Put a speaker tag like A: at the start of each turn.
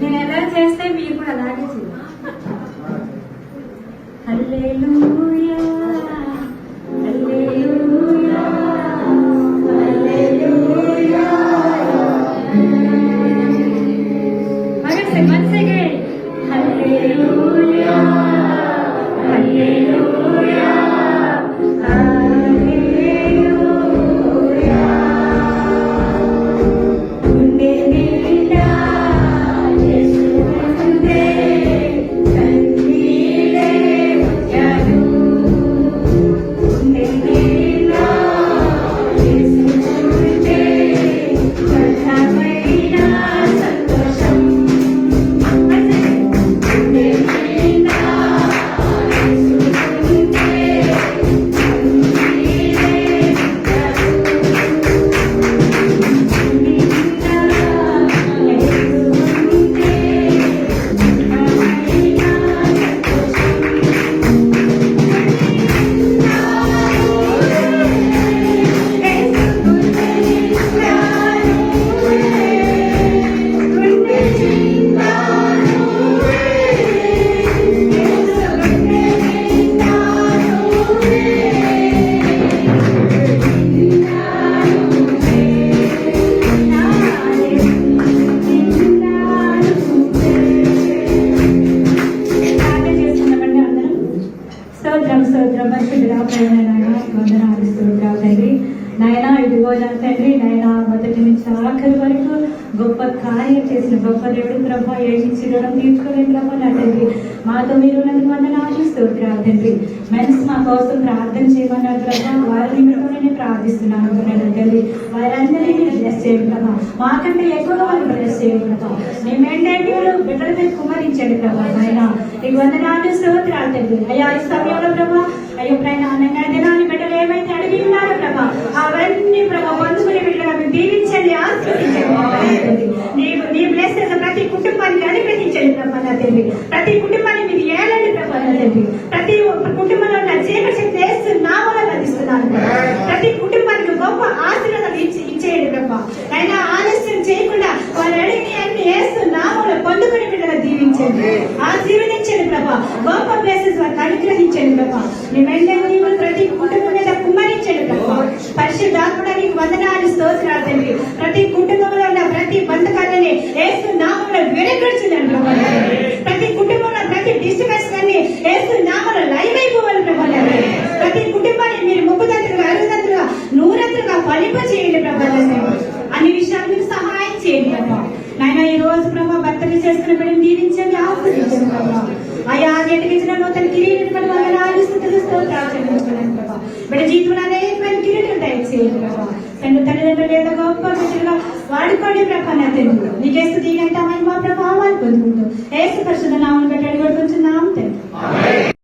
A: నేను ఎలా చేస్తే మీరు కూడా అలాగే చేయాలి. హల్లెలూయా. నాయన ఇదిగో నా తండ్రి నాయన మొదటి నుంచి ఆఖరి వరకు గొప్ప కార్యం చేసిన గొప్ప దేవుడు ప్రభ ఏడించి రుణం తీర్చుకోలేని ప్రభ నా తండ్రి. మాతో మీరు ఉన్నందుకు వందనాలు స్తోత్రాలు తండ్రి. మెన్స్ మా కోసం ప్రార్థన చేయమన్నారు ప్రభ వారి నిమిత్తం నేను ప్రార్థిస్తున్నాను తండ్రి. వారందరినీ బ్లెస్ చేయండి ప్రభ. మాకంటే ఎక్కువగా వాళ్ళు బ్లెస్ చేయండి ప్రభ. మీ మెండేటీలు బిడ్డల మీద కుమరించండి ప్రభా నాయన నీకు వందనాలు స్తోత్రాలు తండ్రి. అయ్యా ఈ సమయంలో ప్రభా అయ్యో ప్రయాణ దినాన్ని బిడ్డలు ఏమైతే అడిగి ఉన్నారో ప్రభా అవన్నీ ప్రభా దీవించండి ఆశీర్వదించండి నీ బ్లెస్సెస్ ప్రతి కుటుంబానికి అనుగ్రహించండి ప్రభా నా తండ్రి. ప్రతి కుటుంబాన్ని మీరు ఏలండి ప్రభా నా తండ్రి. ప్రతి ఒక్క కుటుంబంలో నా జీవ వేస్తూ నదిస్తున్నాను ప్రతి కుటుంబానికి గొప్ప ఆశీర్వాదాలు ఇచ్చి ఇచ్చేయండి ప్రభా. అయినా ఆలస్యం చేయకుండా వాళ్ళు అడిగి అన్ని వేస్తూ వల్ల పొందుకుని బిడ్డలు దీవించండి. ఆశీర్వదించండి ప్రభా. గొప్ప ప్లేసెస్ వారికి అనుగ్రహించండి ప్రభా. నీ మెండలు నీవు ప్రతి కుటుంబం మీద కుమ్మరించండి ప్రభా పరిశుద్ధాత్మడ నీకు వందనాలు స్తోత్రాలు తండ్రి ప్రతి కుటుంబంలో ఉన్న ప్రతి బంధకాలని ఏసు నామంలో వెనకడుచున్నాను ప్రభా ప్రతి కుటుంబంలో ప్రతి డిస్టర్బెన్స్ అన్ని ఏసు నామంలో లైవ్ అయిపోవాలి ప్రభా ప్రతి కుటుంబాన్ని మీరు ముప్పుదంతులుగా అరుగుదంతులుగా నూరంతులుగా ఫలింప చేయండి ప్రభా అన్ని విషయాలు మీరు సహాయం చేయండి ప్రభా. నాయన ఈ రోజు ప్రభా భర్తలు చేసుకున్న బిడ్డను దీవించండి ఆశ్రయించండి ప్రభా. అయ్యా నేటికి ఇచ్చిన నూతన కిరీటం పడి వందనాలు స్థుతులు స్తోత్రాలు చెల్లించుకున్నాను ప్రభా. బిడ్డ జీవితంలో అనేకమైన కిరీటం దయచేయండి ప్రభా. తండ్రి తల్లిదండ్రులు ఏదో గొప్ప బిడ్డలుగా వాడుకోండి ప్రభా నా